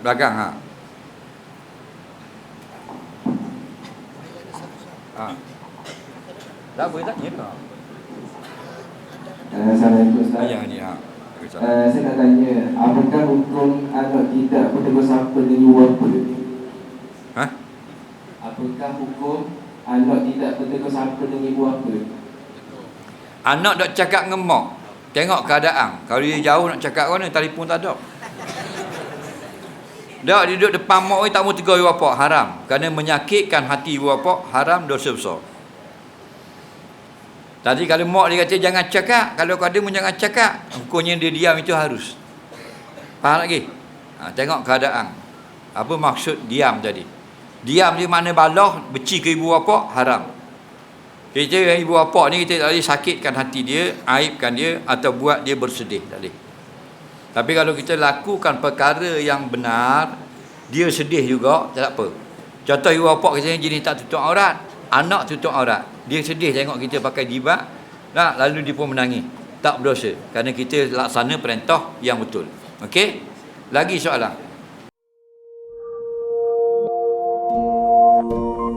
Belakang ha. Ha. Tak boleh ha. Uh, Assalamualaikum Ustaz. Yang ni ha. Uh, saya nak tanya, apakah hukum anak tidak bertegur sapa dengan bapa? Ha? Apakah hukum anak tidak bertegur sapa dengan ibu bapa? Anak dok cakap dengan mak. Tengok keadaan. Kalau dia jauh nak cakap mana, telefon tak ada. Dak duduk depan mak ni tak mau tegur ibu bapa, haram. Kerana menyakitkan hati ibu bapa, haram dosa besar. Tadi kalau mak dia kata jangan cakap, kalau kau ada pun jangan cakap, hukumnya dia diam itu harus. Faham lagi? Ha, tengok keadaan. Apa maksud diam tadi? Diam di mana balah, beci ke ibu bapa, haram. Kita ibu bapa ni kita tak boleh sakitkan hati dia, aibkan dia atau buat dia bersedih tak boleh. Tapi kalau kita lakukan perkara yang benar, dia sedih juga, tak apa. Contoh ibu bapa kata jenis tak tutup aurat, anak tutup aurat. Dia sedih tengok kita pakai jibat, nah, lalu dia pun menangis. Tak berdosa. Kerana kita laksana perintah yang betul. Okey? Lagi soalan. Thank you